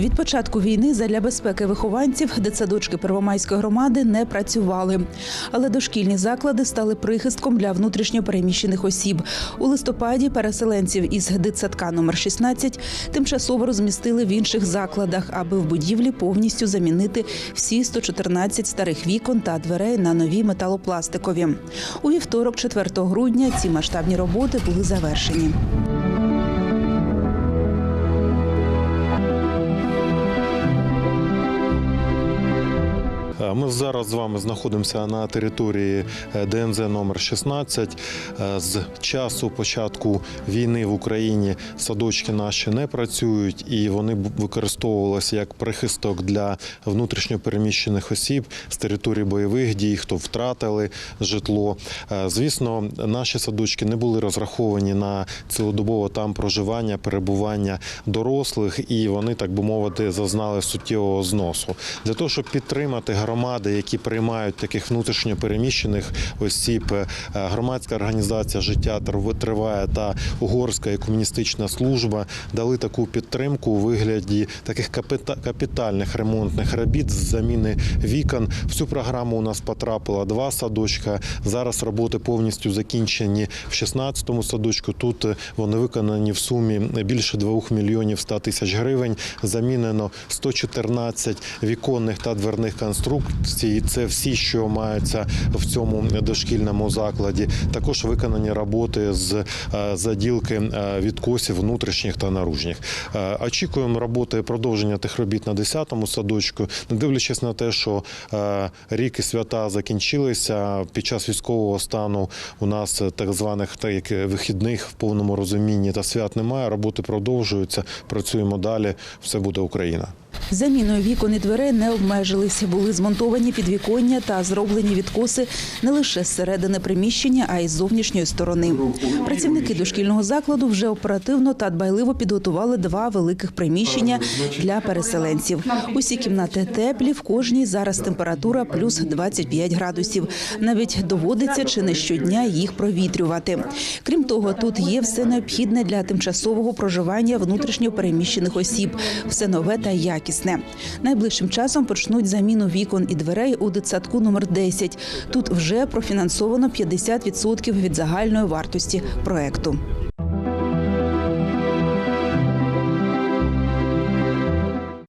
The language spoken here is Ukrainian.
Від початку війни задля безпеки вихованців дитсадочки Первомайської громади не працювали. Але дошкільні заклади стали прихистком для внутрішньопереміщених осіб. У листопаді переселенців із дитсадка номер 16 тимчасово розмістили в інших закладах, аби в будівлі повністю замінити всі 114 старих вікон та дверей на нові металопластикові. У вівторок, 4 грудня, ці масштабні роботи були завершені. Ми зараз з вами знаходимося на території е, ДНЗ номер 16. Е, З часу початку війни в Україні садочки наші не працюють і вони використовувалися як прихисток для внутрішньопереміщених осіб з території бойових дій, хто втратили житло. Е, Звісно, наші садочки не були розраховані на цілодобове там проживання, перебування дорослих, і вони, так би мовити, зазнали суттєвого зносу. Для того, щоб підтримати громади, які приймають таких внутрішньо переміщених осіб, е, громадська організація життя триває та угорська екомуністична служба дали таку підтримку у вигляді таких капіта- капітальних ремонтних робіт з заміни вікон. В цю програму у нас потрапило два садочка. Зараз роботи повністю закінчені в 16-му садочку. Тут е, вони виконані в сумі більше 2 мільйонів 100 тисяч гривень. Замінено 114 віконних та дверних конструкцій. Це всі, що маються в цьому дошкільному закладі. Також виконані роботи з е, заділки е, відкосів внутрішніх та наружніх. Е, Очікуємо роботи продовження тих робіт на 10-му садочку, не дивлячись на те, що рік і свята закінчилися під час військового стану. У нас так званих так вихідних в повному розумінні та свят немає. Роботи продовжуються. Працюємо далі. Все буде Україна. Заміною вікон і дверей не обмежилися. Були змонтовані підвіконня та зроблені відкоси не лише зсередини приміщення, а й з зовнішньої сторони. Працівники дошкільного закладу вже оперативно та дбайливо підготували два великих приміщення для переселенців. Усі кімнати теплі, в кожній зараз температура плюс 25 градусів. Навіть доводиться чи не щодня їх провітрювати. Крім того, тут є все необхідне для тимчасового проживання внутрішньо переміщених осіб, все нове та якісне. Найближчим часом почнуть заміну вікон і дверей у дитсадку номер 10. Тут вже профінансовано 50% від загальної вартості проекту.